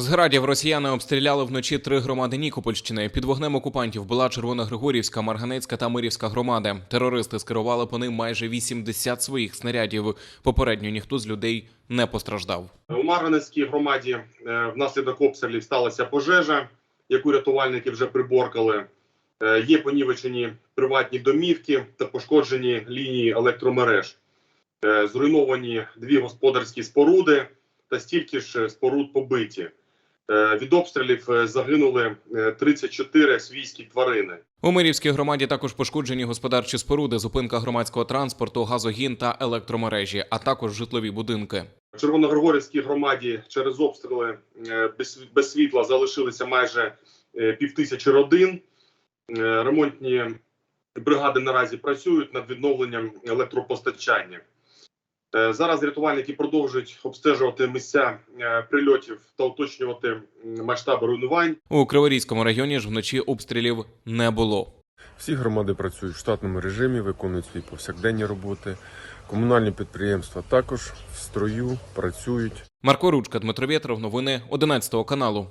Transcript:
З градів росіяни обстріляли вночі три громади Нікопольщини. Під вогнем окупантів була Червоногригорівська, Марганецька та Мирівська громади. Терористи скерували по ним майже 80 своїх снарядів. Попередньо ніхто з людей не постраждав. У Марганецькій громаді е, внаслідок обстрілів сталася пожежа, яку рятувальники вже приборкали. Е, Є понівечені приватні домівки та пошкоджені лінії електромереж. Е, Зруйновані дві господарські споруди та стільки ж споруд побиті. Е, Від обстрілів е, загинули е, 34 свійські тварини. У Мирівській громаді також пошкоджені господарчі споруди, зупинка громадського транспорту, газогін та електромережі, а також житлові будинки. В Червоногригорівській громаді через обстріли е, без, світла залишилися майже е, півтисячі родин. Е, Ремонтні бригади наразі працюють над відновленням електропостачання. Е, Зараз рятувальники продовжують обстежувати місця е, прильотів та уточнювати масштаби руйнувань. У Криворізькому районі ж вночі обстрілів не було. Всі громади працюють в штатному режимі, виконують свої повсякденні роботи. Комунальні підприємства також в строю працюють. Марко Ручка, Дмитро Вєтров, новини 11 каналу.